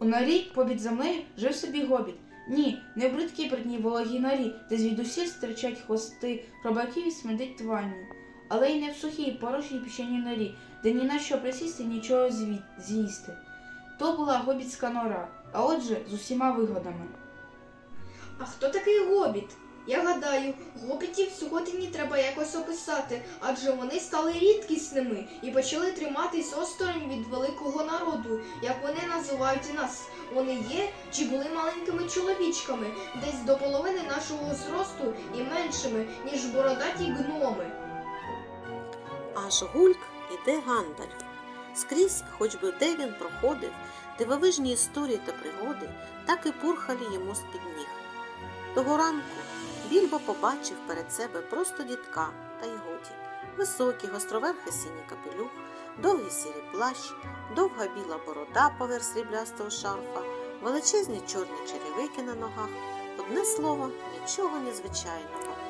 У норі побід землею жив собі гобіт. Ні, не в бридкій брудній вологій норі, де звідусіль стирчать хвости хробаків і смердить твані. Але й не в сухій, порожній піщаній норі, де ні на що присісти, нічого з'їсти. То була гобітська нора, а отже, з усіма вигодами. А хто такий гобіт? Я гадаю, гобітів сьогодні треба якось описати, адже вони стали рідкісними і почали триматись осторонь від великого народу, як вони називають нас. Вони є чи були маленькими чоловічками, десь до половини нашого зросту і меншими, ніж бородаті гноми. Аж гульк іде Гандальф. Скрізь, хоч би де він проходив, дивовижні історії та пригоди так і пурхали йому з-під ніг. Того ранку Більбо побачив перед себе просто дітка, та й годі. Високий, гостроверхий синій капелюх, довгий сірий плащ, довга біла борода поверх сріблястого шарфа, величезні чорні черевики на ногах. Одне слово, нічого незвичайного.